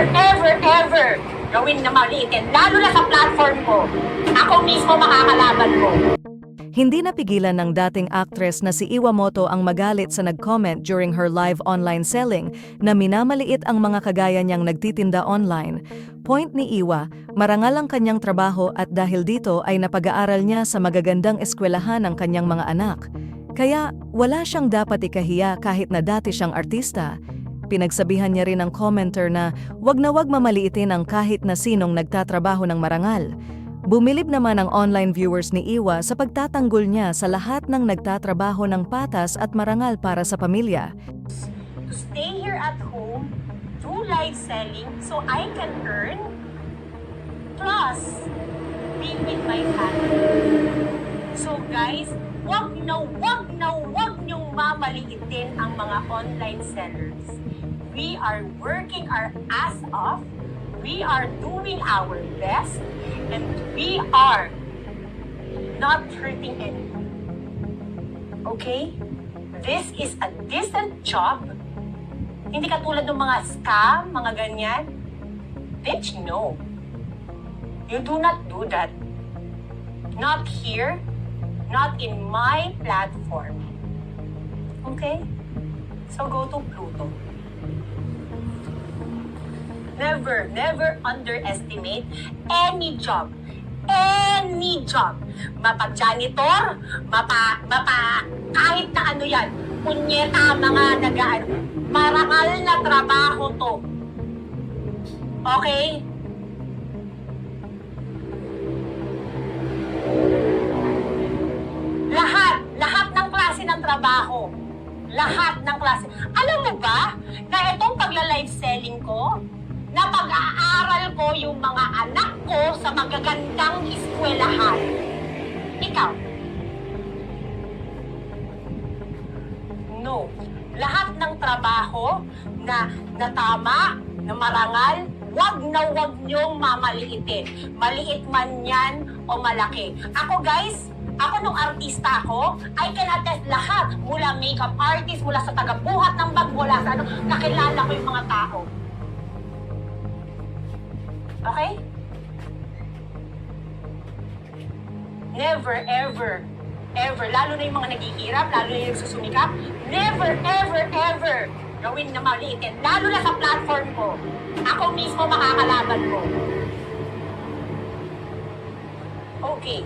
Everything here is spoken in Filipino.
Never, ever, ever gawin na maliitin. Lalo na sa platform ko. Ako mismo makakalaban mo. Hindi napigilan ng dating actress na si Iwamoto ang magalit sa nag-comment during her live online selling na minamaliit ang mga kagaya niyang nagtitinda online. Point ni Iwa, marangal ang kanyang trabaho at dahil dito ay napag-aaral niya sa magagandang eskwelahan ng kanyang mga anak. Kaya wala siyang dapat ikahiya kahit na dati siyang artista. Pinagsabihan niya rin ang commenter na wag na wag mamaliitin ang kahit na sinong nagtatrabaho ng marangal. Bumilib naman ang online viewers ni Iwa sa pagtatanggol niya sa lahat ng nagtatrabaho ng patas at marangal para sa pamilya. To stay here at home, do live selling so I can earn. Plus, be with my family. So guys, wag na wag na wag niyong mamaliitin ang mga online sellers. We are working our ass off. We are doing our best. And we are not hurting anyone. Okay? This is a decent job. Hindi katulad ng mga scam, mga ganyan. Bitch, no. You do not do that. Not here. Not in my platform. Okay? So go to Pluto. Never, never underestimate any job. Any job. Mapa-janitor, mapa, mapa, kahit na ano yan. Punyeta mga nagaan. Marangal na trabaho to. Okay? Lahat, lahat ng klase ng trabaho. Lahat ng klase. Alam mo ba pagla-live selling ko, na pag-aaral ko yung mga anak ko sa magagandang eskwelahan. Ikaw? No. Lahat ng trabaho na natama, na marangal, wag na wag niyong mamaliitin. Maliit man yan o malaki. Ako guys, ako nung artista ako, I can attest lahat. Mula makeup artist, mula sa tagabuhat ng bag, mula sa ano, nakilala ko yung mga tao. Okay? Never, ever, ever, lalo na yung mga naghihirap, lalo na yung nagsusumikap, never, ever, ever gawin na maliitin. Lalo na sa platform ko. Ako mismo makakalaban mo. Okay.